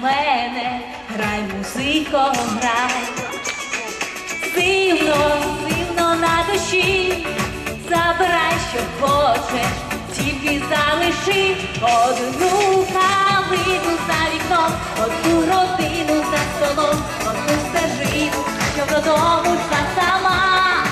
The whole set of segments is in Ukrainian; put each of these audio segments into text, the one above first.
мене, грай, музико, грай. Сивно, сивно на душі, забирай, що хочеш, тільки залиши одну калину за вікном, одну родину за столом, одну стежину, що додому йшла сама.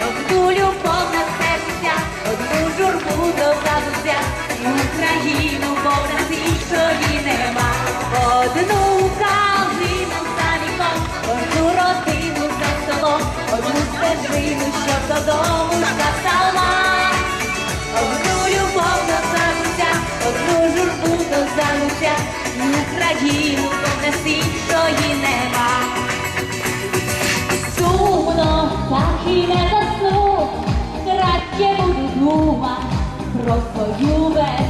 Одну любов на життя, одну журбу до забуття, Україну, бо в нас іншої нема. Одну калину за вікном, одну родину за столом, одну стежину, щоб додому сама. Одну любов до забуття, одну журбу до забуття, і Україну, в нас іншої нема. Сумно, так і не засну, краще буду дума про свою весну.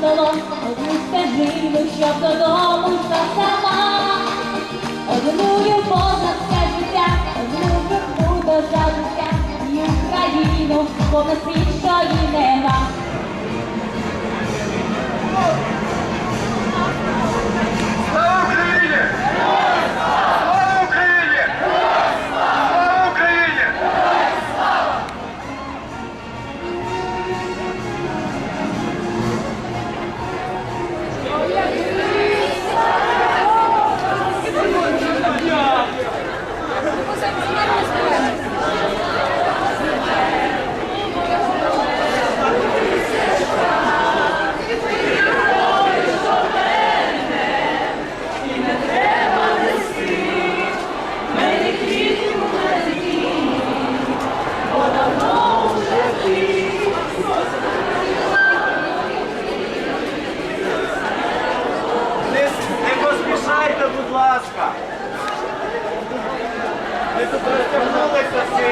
Столом, одну стежину, щоб додому йшла сама. Одну любов все життя, одну журбу до забуття, і Україну, бо світ, що іншої ласка. Ви тут розтягнулися всі.